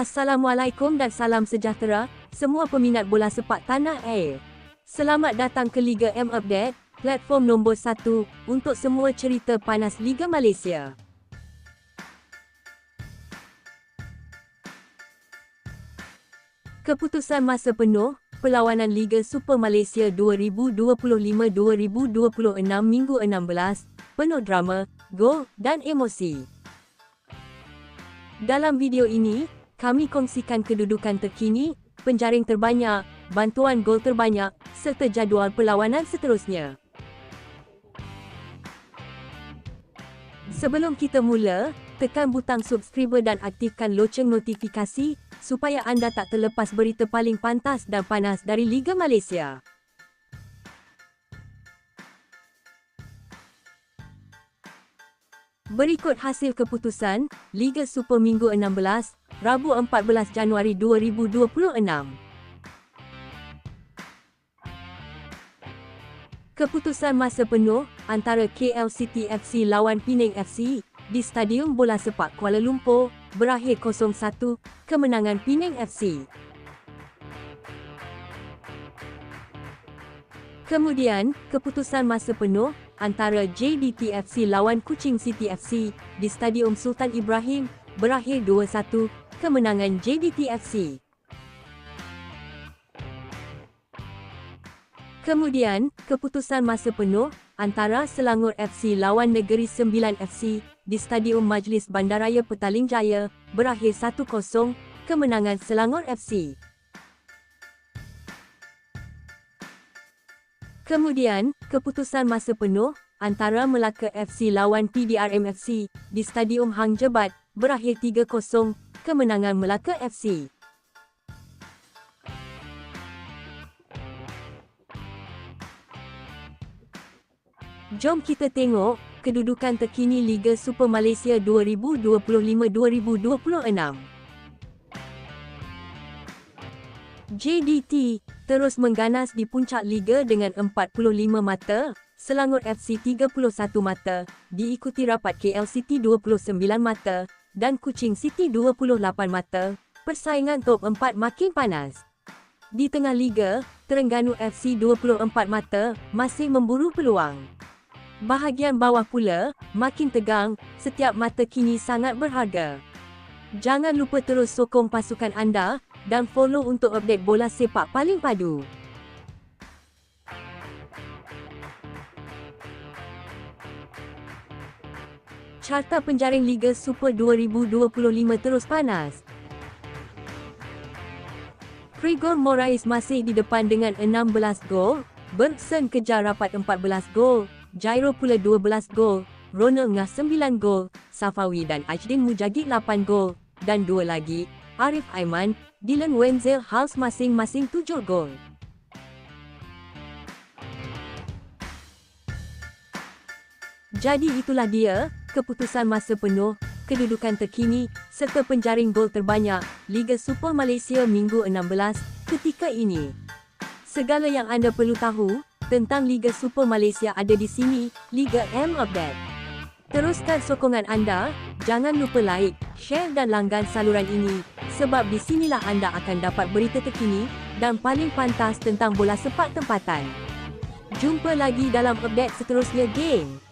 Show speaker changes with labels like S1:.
S1: Assalamualaikum dan salam sejahtera, semua peminat bola sepak tanah air. Selamat datang ke Liga M Update, platform nombor 1 untuk semua cerita panas Liga Malaysia. Keputusan masa penuh, perlawanan Liga Super Malaysia 2025-2026 Minggu 16, penuh drama, gol dan emosi. Dalam video ini, kami kongsikan kedudukan terkini, penjaring terbanyak, bantuan gol terbanyak, serta jadual perlawanan seterusnya. Sebelum kita mula, tekan butang subscribe dan aktifkan loceng notifikasi supaya anda tak terlepas berita paling pantas dan panas dari Liga Malaysia. Berikut hasil keputusan Liga Super Minggu 16, Rabu 14 Januari 2026. Keputusan masa penuh antara KL City FC lawan Penang FC di Stadium Bola Sepak Kuala Lumpur berakhir 0-1 kemenangan Penang FC. Kemudian, keputusan masa penuh antara JDT FC lawan Kuching City FC di Stadium Sultan Ibrahim berakhir 2-1 kemenangan JDT FC. Kemudian, keputusan masa penuh antara Selangor FC lawan Negeri Sembilan FC di Stadium Majlis Bandaraya Petaling Jaya berakhir 1-0 kemenangan Selangor FC. Kemudian, keputusan masa penuh antara Melaka FC lawan PDRM FC di Stadium Hang Jebat berakhir 3-0 kemenangan Melaka FC. Jom kita tengok kedudukan terkini Liga Super Malaysia 2025-2026. JDT terus mengganas di puncak liga dengan 45 mata, Selangor FC 31 mata, diikuti rapat KL City 29 mata dan Kuching City 28 mata. Persaingan top 4 makin panas. Di tengah liga, Terengganu FC 24 mata masih memburu peluang. Bahagian bawah pula makin tegang, setiap mata kini sangat berharga. Jangan lupa terus sokong pasukan anda dan follow untuk update bola sepak paling padu. Carta penjaring Liga Super 2025 terus panas. Frigor Moraes masih di depan dengan 16 gol, Bergson kejar rapat 14 gol, Jairo pula 12 gol, Ronald Ngah 9 gol, Safawi dan Ajdin Mujagid 8 gol, dan dua lagi, Arif Aiman, Dylan Wenzel Hals masing-masing 7 gol. Jadi itulah dia, keputusan masa penuh, kedudukan terkini serta penjaring gol terbanyak Liga Super Malaysia Minggu 16 ketika ini. Segala yang anda perlu tahu tentang Liga Super Malaysia ada di sini, Liga M Update. Teruskan sokongan anda, jangan lupa like, share dan langgan saluran ini sebab di sinilah anda akan dapat berita terkini dan paling pantas tentang bola sepak tempatan. Jumpa lagi dalam update seterusnya, geng!